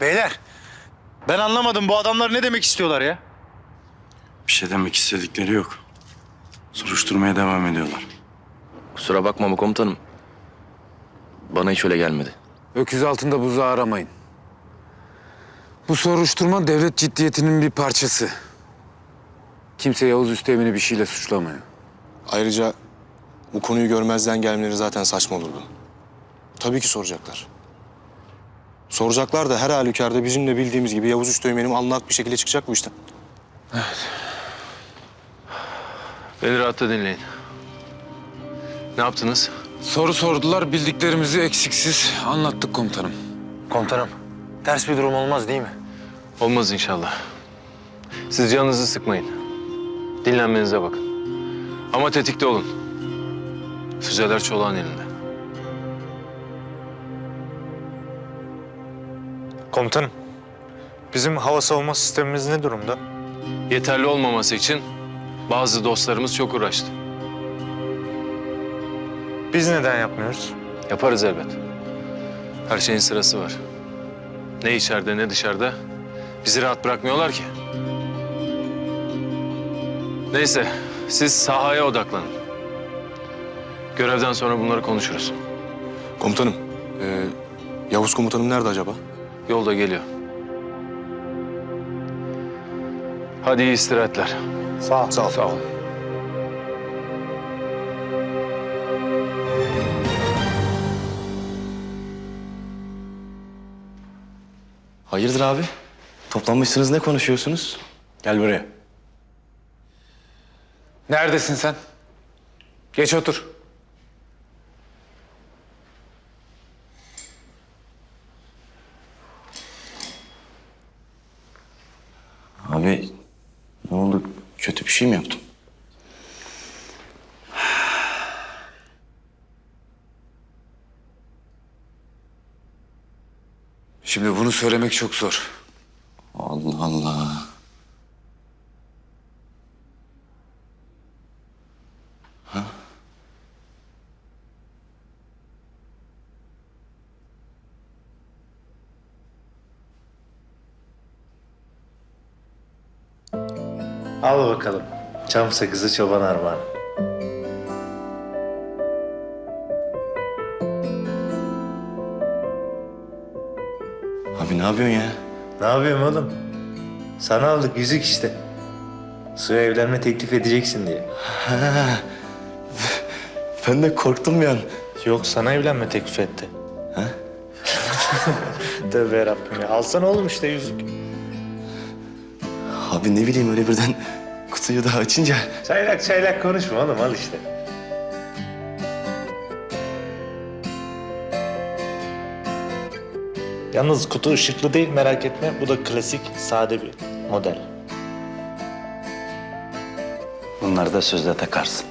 Beyler, ben anlamadım bu adamlar ne demek istiyorlar ya? Bir şey demek istedikleri yok. Soruşturmaya devam ediyorlar. Kusura bakma mı komutanım? Bana hiç öyle gelmedi. Öküz altında buzağı aramayın. Bu soruşturma devlet ciddiyetinin bir parçası. Kimse Yavuz Üsteğmen'i bir şeyle suçlamıyor. Ayrıca bu konuyu görmezden gelmeleri zaten saçma olurdu. Tabii ki soracaklar. Soracaklar da her halükarda bizim de bildiğimiz gibi Yavuz Üsteğmen'im anlak bir şekilde çıkacak bu işten. Beni rahatla dinleyin. Ne yaptınız? Soru sordular, bildiklerimizi eksiksiz anlattık komutanım. Komutanım, ters bir durum olmaz değil mi? Olmaz inşallah. Siz canınızı sıkmayın. Dinlenmenize bakın. Ama tetikte olun. Füzeler çolağın elinde. Komutanım, bizim hava savunma sistemimiz ne durumda? Yeterli olmaması için bazı dostlarımız çok uğraştı. Biz neden yapmıyoruz? Yaparız elbet. Her şeyin sırası var. Ne içeride ne dışarıda bizi rahat bırakmıyorlar ki. Neyse, siz sahaya odaklanın. Görevden sonra bunları konuşuruz. Komutanım, ee, Yavuz komutanım nerede acaba? Yolda geliyor. Hadi iyi istirahatler. Sağ ol. Sağ ol. Sağ ol. Hayırdır abi? Toplanmışsınız ne konuşuyorsunuz? Gel buraya. Neredesin sen? Geç otur. Abi ne oldu? Kötü bir şey mi yaptım? Şimdi bunu söylemek çok zor. Allah Allah. Al bakalım. Çam sakızı çoban armağanı. Abi ne yapıyorsun ya? Ne yapıyorum oğlum? Sana aldık yüzük işte. Suya evlenme teklif edeceksin diye. Ben de korktum an. Yok sana evlenme teklif etti. Ha? Tövbe yarabbim ya. Alsana oğlum işte yüzük. Abi ne bileyim öyle birden kutuyu daha açınca. Çaylak çaylak konuşma oğlum al işte. Yalnız kutu ışıklı değil merak etme. Bu da klasik sade bir model. Bunları da sözde takarsın.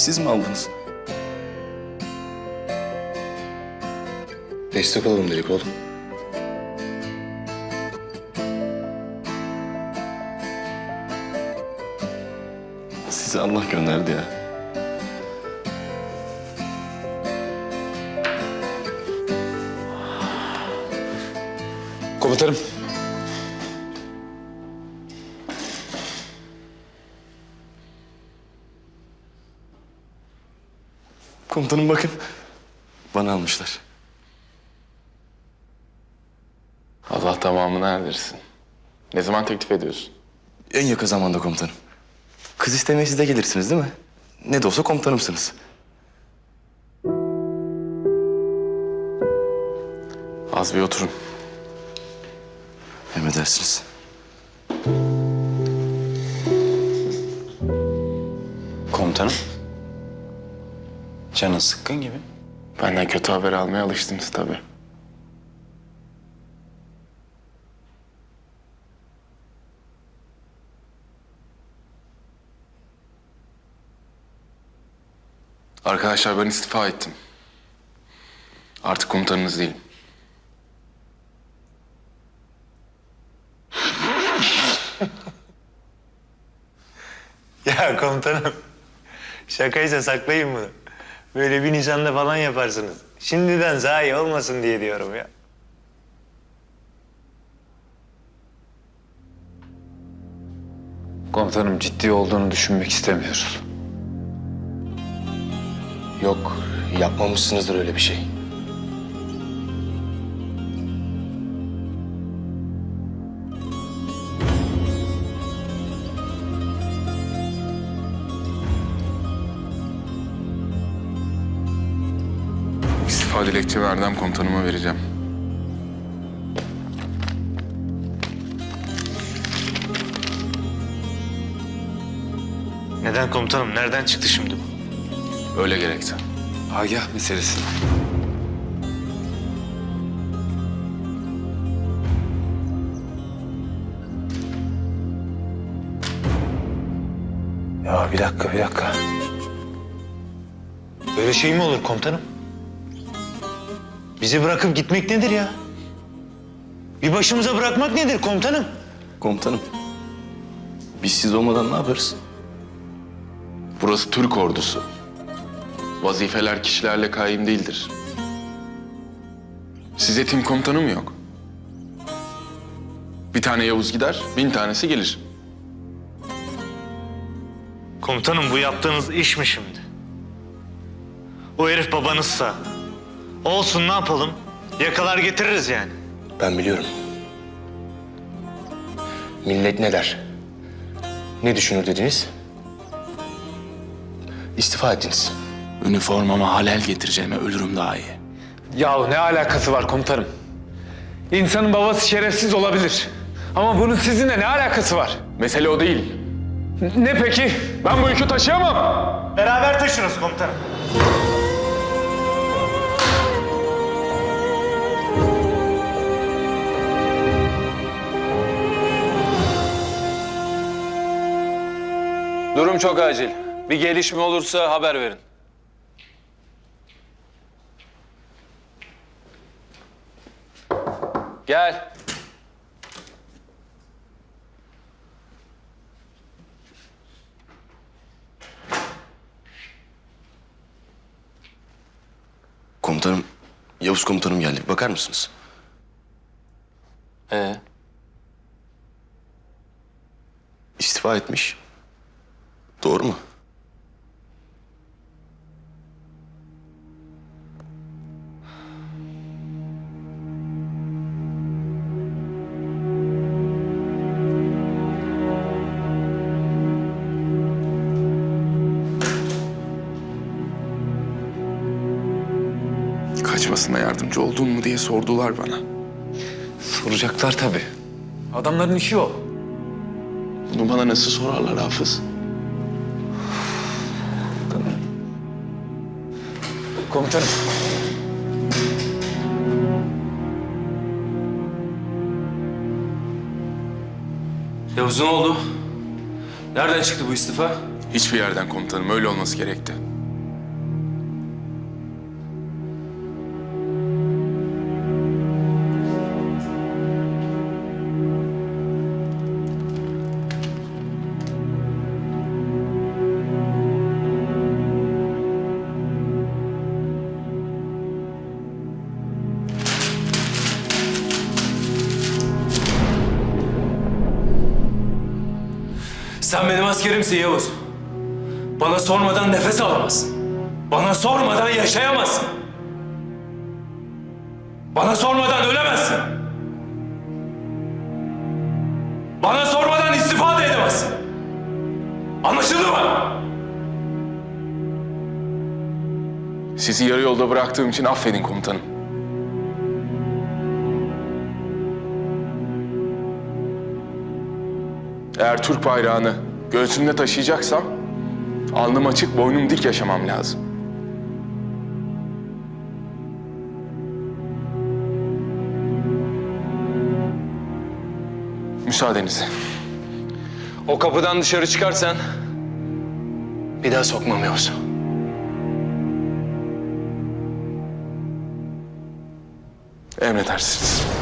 Siz, mi aldınız? Destek olalım dedik oğlum. Sizi Allah gönderdi ya. Komutanım. Komutanım bakın. Bana almışlar. Allah tamamını erdirsin. Ne zaman teklif ediyorsun? En yakın zamanda komutanım. Kız istemeye siz de gelirsiniz değil mi? Ne de olsa komutanımsınız. Az bir oturun. Emredersiniz. Komutanım. Canın sıkkın gibi. Benden kötü haber almaya alıştınız tabii. Arkadaşlar ben istifa ettim. Artık komutanınız değilim. Ya komutanım, şakaysa saklayın bunu. Böyle bir nişanda falan yaparsınız. Şimdiden zayi olmasın diye diyorum ya. Komutanım ciddi olduğunu düşünmek istemiyoruz. Yok, yapmamışsınızdır öyle bir şey. İstifa dilekçemi Erdem komutanıma vereceğim. Neden komutanım? Nereden çıktı şimdi bu? Öyle gerekti. Agah meselesi. Ya bir dakika, bir dakika. Böyle şey mi olur komutanım? Bizi bırakıp gitmek nedir ya? Bir başımıza bırakmak nedir komutanım? Komutanım. Biz siz olmadan ne yaparız? Burası Türk ordusu. Vazifeler kişilerle kaim değildir. Size tim komutanı mı yok? Bir tane Yavuz gider, bin tanesi gelir. Komutanım bu yaptığınız iş mi şimdi? O herif babanızsa. Olsun ne yapalım? Yakalar getiririz yani. Ben biliyorum. Millet ne der? Ne düşünür dediniz? İstifa ettiniz. Üniformama halel getireceğime ölürüm daha iyi. Yahu ne alakası var komutanım? İnsanın babası şerefsiz olabilir. Ama bunun sizinle ne alakası var? Mesele o değil. Ne peki? Ben bu yükü taşıyamam. Beraber taşırız komutanım. Durum çok acil. Bir gelişme olursa haber verin. Gel. Komutanım, Yavuz komutanım geldi. Bakar mısınız? Ee? İstifa etmiş. Diye sordular bana. Soracaklar tabii. Adamların işi o. Bunu bana nasıl sorarlar Hafız? Komutanım. Yavuz ne oldu? Nereden çıktı bu istifa? Hiçbir yerden komutanım öyle olması gerekti. Askerimsin Yavuz. Bana sormadan nefes alamazsın. Bana sormadan yaşayamazsın. Bana sormadan ölemezsin. Bana sormadan istifa da edemezsin. Anlaşıldı mı? Sizi yarı yolda bıraktığım için affedin komutanım. Eğer Türk bayrağını göğsümde taşıyacaksam alnım açık, boynum dik yaşamam lazım. Müsaadenizle. O kapıdan dışarı çıkarsan bir daha sokmam Yavuz. Emredersiniz.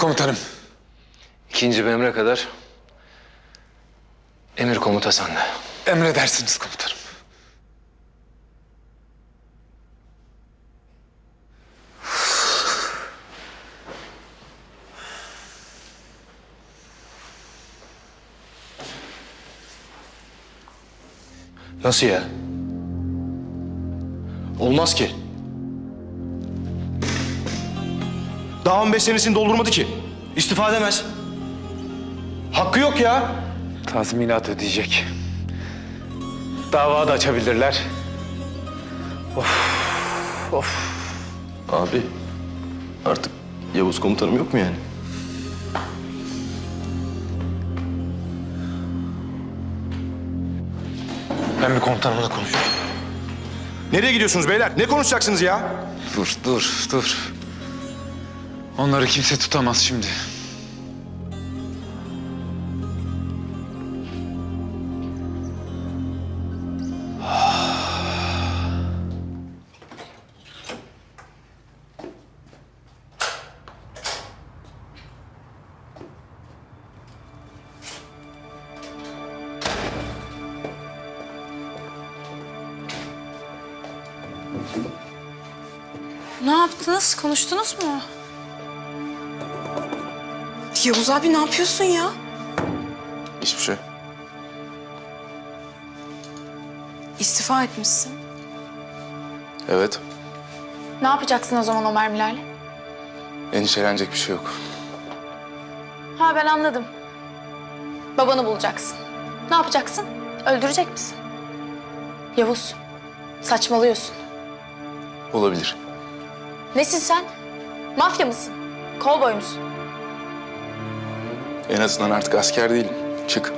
Komutanım. ikinci bir emre kadar emir komuta sende. Emredersiniz komutanım. Nasıl ya? Olmaz ki. Daha 15 senesini doldurmadı ki. İstifa edemez. Hakkı yok ya. Tazminat ödeyecek. Dava da açabilirler. Abi artık Yavuz komutanım yok mu yani? Ben bir komutanımla konuşayım. Nereye gidiyorsunuz beyler? Ne konuşacaksınız ya? Dur, dur, dur. Onları kimse tutamaz şimdi. Ne yaptınız? Konuştunuz mu? Yavuz abi ne yapıyorsun ya? Hiçbir şey. İstifa etmişsin. Evet. Ne yapacaksın o zaman o mermilerle? Endişelenecek bir şey yok. Ha ben anladım. Babanı bulacaksın. Ne yapacaksın? Öldürecek misin? Yavuz, saçmalıyorsun. Olabilir. Nesin sen? Mafya mısın? Kovboy musun? En azından artık asker değilim. Çık.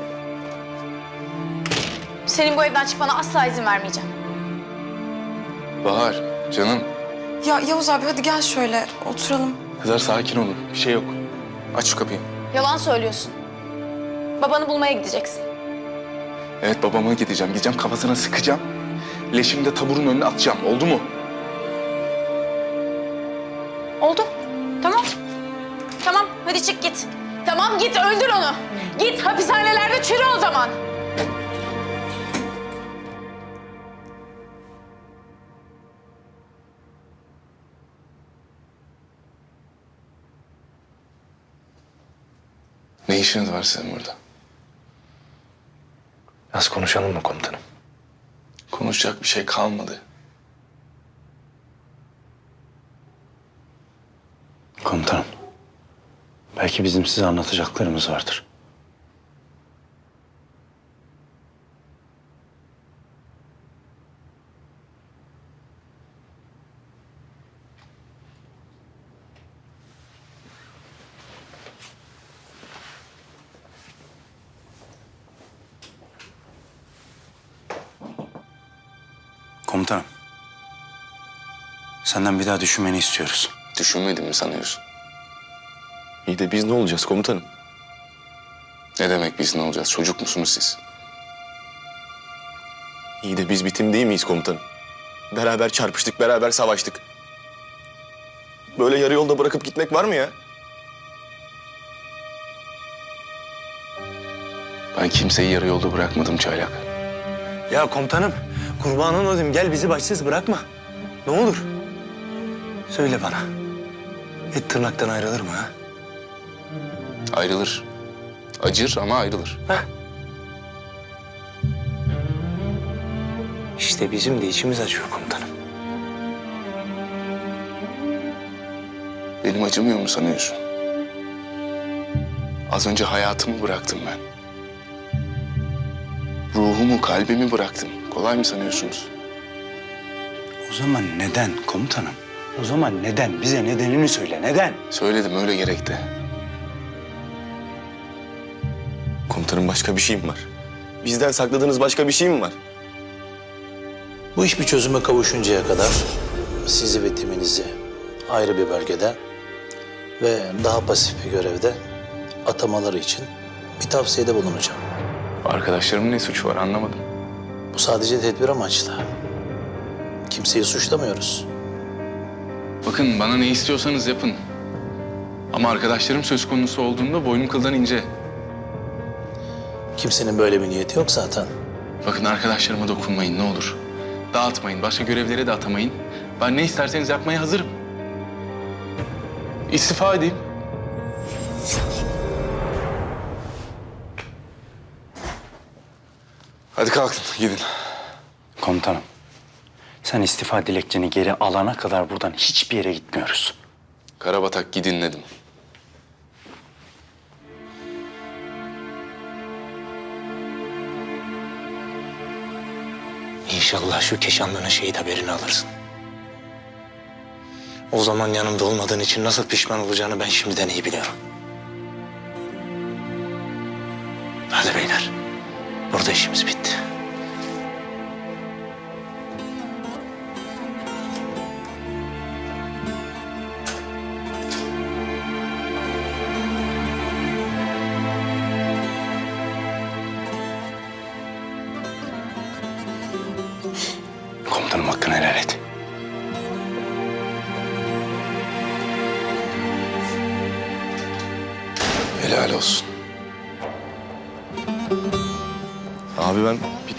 Senin bu evden çıkmana asla izin vermeyeceğim. Bahar, canım. Ya Yavuz abi hadi gel şöyle oturalım. Kızlar sakin olun. Bir şey yok. Aç şu kapıyı. Yalan söylüyorsun. Babanı bulmaya gideceksin. Evet babama gideceğim. Gideceğim kafasına sıkacağım. Leşimi de taburun önüne atacağım. Oldu mu? Oldu. Tamam. Tamam hadi çık git. Tamam git öldür onu. Git hapishanelerde çürü o zaman. Ne işiniz var sizin burada? Az konuşalım mı komutanım? Konuşacak bir şey kalmadı. Komutanım. Belki bizim size anlatacaklarımız vardır. Komutanım. Senden bir daha düşünmeni istiyoruz. Düşünmedin mi sanıyorsun? İyi de biz ne olacağız komutanım? Ne demek biz ne olacağız? Çocuk musunuz siz? İyi de biz bitim değil miyiz komutanım? Beraber çarpıştık, beraber savaştık. Böyle yarı yolda bırakıp gitmek var mı ya? Ben kimseyi yarı yolda bırakmadım Çaylak. Ya komutanım kurbanın olayım gel bizi başsız bırakma. Ne olur. Söyle bana. Et tırnaktan ayrılır mı ha? Ayrılır. Acır ama ayrılır. İşte bizim de içimiz acıyor komutanım. Benim acımıyor mu sanıyorsun? Az önce hayatımı bıraktım ben. Ruhumu, kalbimi bıraktım. Kolay mı sanıyorsunuz? O zaman neden komutanım? O zaman neden? Bize nedenini söyle. Neden? Söyledim öyle gerekti. Başka bir şey mi var? Bizden sakladığınız başka bir şey mi var? Bu iş bir çözüme kavuşuncaya kadar sizi ve timinizi ayrı bir bölgede ve daha pasif bir görevde atamaları için bir tavsiyede bulunacağım. Arkadaşlarımın ne suçu var anlamadım. Bu sadece tedbir amaçlı. Kimseyi suçlamıyoruz. Bakın bana ne istiyorsanız yapın. Ama arkadaşlarım söz konusu olduğunda boynum kıldan ince. Kimsenin böyle bir niyeti yok zaten. Bakın arkadaşlarıma dokunmayın ne olur. Dağıtmayın, başka görevlere de atamayın. Ben ne isterseniz yapmaya hazırım. İstifa edeyim. Hadi kalkın gidin. Komutanım. Sen istifa dilekçeni geri alana kadar buradan hiçbir yere gitmiyoruz. Karabatak gidin dedim. İnşallah şu Keşanlı'nın şehit haberini alırsın. O zaman yanımda olmadığın için nasıl pişman olacağını ben şimdiden iyi biliyorum. Hadi beyler. Burada işimiz bitti.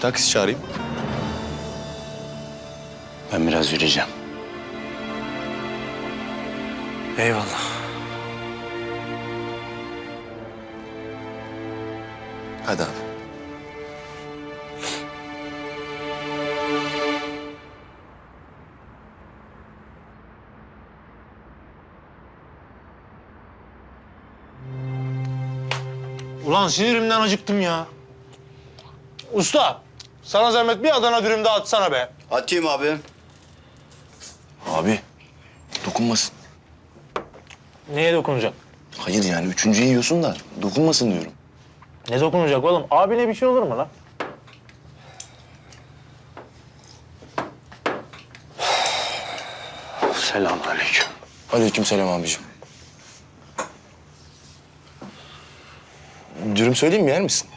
Taksi çağırayım. Ben biraz yürüyeceğim. Eyvallah. Hadi abi. Ulan sinirimden acıktım ya. Usta, sana zahmet bir Adana dürüm daha atsana be. Atayım abi. Abi dokunmasın. Neye dokunacak? Hayır yani üçüncüyü yiyorsun da dokunmasın diyorum. Ne dokunacak oğlum? Abine bir şey olur mu lan? Selamünaleyküm. Aleykümselam abicim. Dürüm söyleyeyim mi yer misin?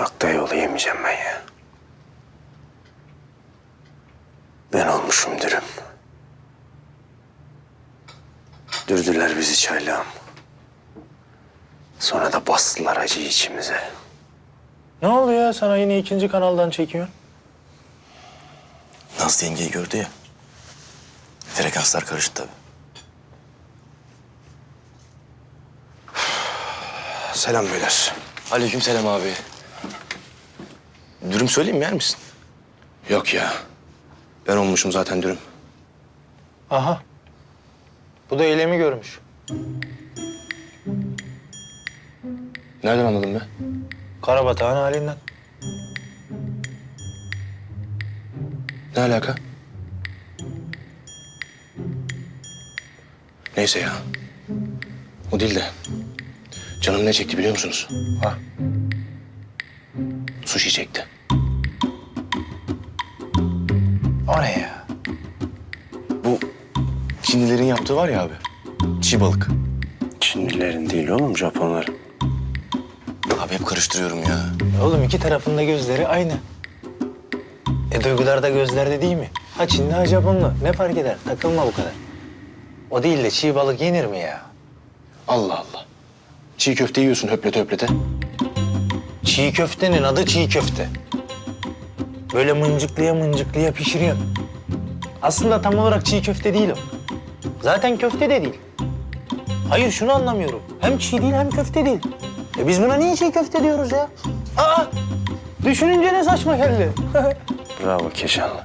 Yok dayıoğlu yemeyeceğim ben ya. Ben olmuşum dürüm. Dürdüler bizi çaylağım. Sonra da bastılar acıyı içimize. Ne oldu ya? Sana yine ikinci kanaldan çekiyor. Nazlı yengeyi gördü ya. Frekanslar karıştı tabii. Selam beyler. Aleykümselam abi. Dürüm söyleyeyim mi yer misin? Yok ya. Ben olmuşum zaten dürüm. Aha. Bu da eylemi görmüş. Nereden anladın be? Karabatağın halinden. Ne alaka? Neyse ya. O değil de. Canım ne çekti biliyor musunuz? Ha. Sushi çekti. O ne ya? Bu Çinlilerin yaptığı var ya abi. Çiğ balık. Çinlilerin değil oğlum Japonların. Abi hep karıştırıyorum ya. Oğlum iki tarafında gözleri aynı. E duygular da gözlerde değil mi? Ha Çinli ha Japonlu. Ne fark eder? Takılma bu kadar. O değil de çiğ balık yenir mi ya? Allah Allah. Çiğ köfte yiyorsun höplete höplete. Çiğ köftenin adı çiğ köfte. Böyle mıncıklıya mıncıklıya pişiriyorsun. Aslında tam olarak çiğ köfte değil o. Zaten köfte de değil. Hayır şunu anlamıyorum. Hem çiğ değil hem köfte değil. E biz buna niye çiğ köfte diyoruz ya? Aa! Düşününce ne saçma geldi. Bravo Keşanlı.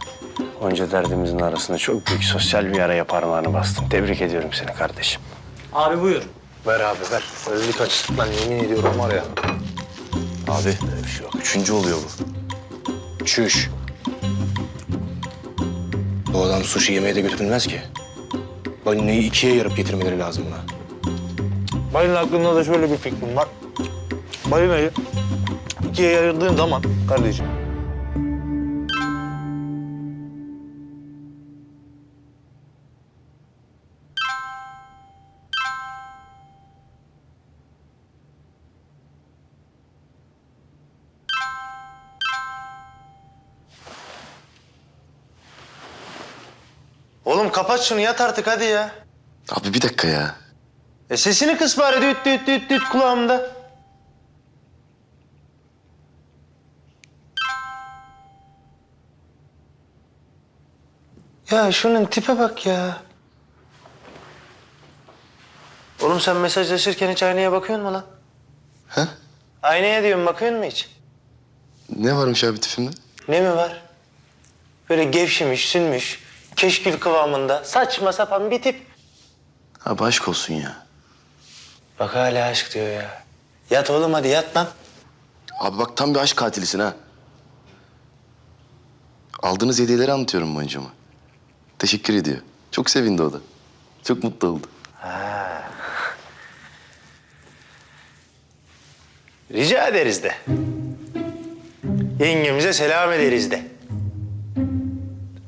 Onca derdimizin arasında çok büyük sosyal bir araya parmağını bastın. Tebrik ediyorum seni kardeşim. Abi buyur. Ver abi ver. Öldük açlıktan yemin ediyorum var ya. Abi bir şey yok. Üçüncü oluyor bu. Çüş. Bu adam sushi yemeye de götürülmez ki. Balinayı ikiye yarıp getirmeleri lazım buna. Balina hakkında da şöyle bir fikrim var. Balinayı ikiye ayırdığın zaman kardeşim. Kapat şunu yat artık hadi ya. Abi bir dakika ya. E sesini kıs bari düt düt düt düt kulağımda. Ya şunun tipe bak ya. Oğlum sen mesajlaşırken hiç aynaya bakıyor musun lan? He? Aynaya diyorum bakıyor musun hiç? Ne varmış abi tipimde? Ne mi var? Böyle gevşemiş, sünmüş, keşkül kıvamında saçma sapan bir tip. Abi aşk olsun ya. Bak hala aşk diyor ya. Yat oğlum hadi yat lan. Abi bak tam bir aşk katilisin ha. Aldığınız hediyeleri anlatıyorum boncuğuma. Teşekkür ediyor. Çok sevindi o da. Çok mutlu oldu. Rica ederiz de. Yengemize selam ederiz de.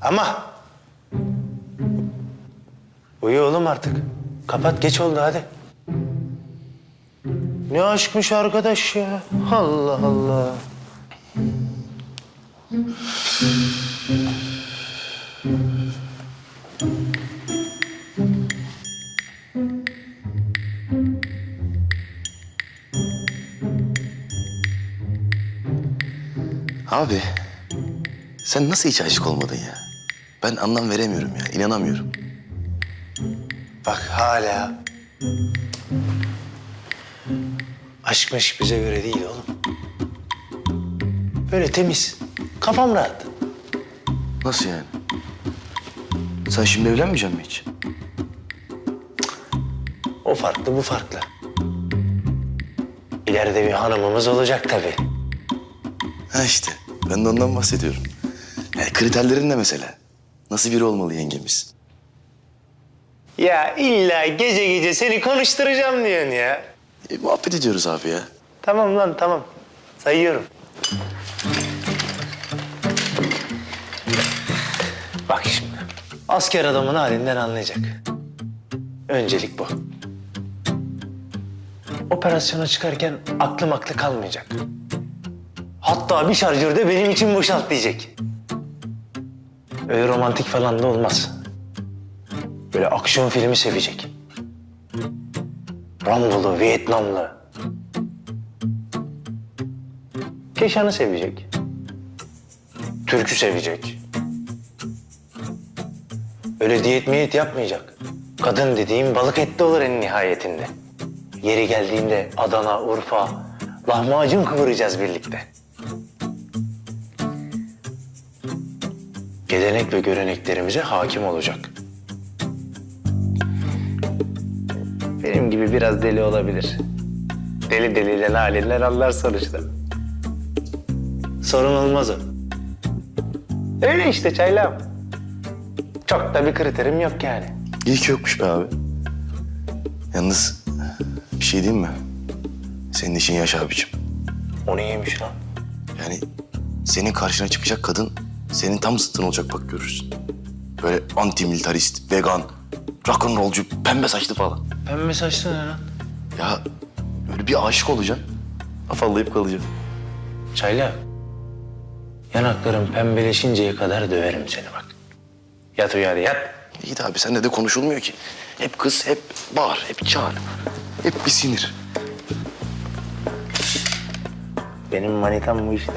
Ama... Uyu oğlum artık. Kapat geç oldu hadi. Ne aşkmış arkadaş ya. Allah Allah. Abi sen nasıl hiç aşık olmadın ya? Ben anlam veremiyorum ya. inanamıyorum. Bak hala. Aşkmış bize göre değil oğlum. Böyle temiz. Kafam rahat. Nasıl yani? Sen şimdi evlenmeyecek misin hiç? O farklı, bu farklı. İleride bir hanımımız olacak tabii. Ha işte. Ben de ondan bahsediyorum. Yani kriterlerin ne mesela? Nasıl biri olmalı yengemiz? Ya illa gece gece seni konuşturacağım diyorsun ya. E, muhabbet ediyoruz abi ya. Tamam lan tamam. Sayıyorum. Bak şimdi. Asker adamın halinden anlayacak. Öncelik bu. Operasyona çıkarken aklım aklı kalmayacak. Hatta bir şarjörde benim için boşalt diyecek. Öyle romantik falan da olmaz. Böyle aksiyon filmi sevecek. Rambolu, Vietnamlı. Keşan'ı sevecek. Türk'ü sevecek. Öyle diyet miyet yapmayacak. Kadın dediğim balık etli olur en nihayetinde. Yeri geldiğinde Adana, Urfa, lahmacun kıvıracağız birlikte. Gelenek ve göreneklerimize hakim olacak. Gibi biraz deli olabilir. Deli deliyle halinden anlar sonuçta. Sorun olmaz o. Öyle işte çaylağım. Çok da bir kriterim yok yani. İyi ki yokmuş be abi. Yalnız bir şey diyeyim mi? Senin işin yaş abicim. O neymiş lan? Yani senin karşına çıkacak kadın senin tam zıttın olacak bak görürsün. Böyle anti-militarist, vegan, rock'n'rollcu, pembe saçlı falan. Pembe saçlı ne lan? Ya böyle bir aşık olacaksın. Afallayıp kalacaksın. Çaylağım. Yanaklarım pembeleşinceye kadar döverim seni bak. Yat hadi yat. İyi de abi seninle de konuşulmuyor ki. Hep kız, hep bağır, hep çağır. Hep bir sinir. Benim manitam bu işte.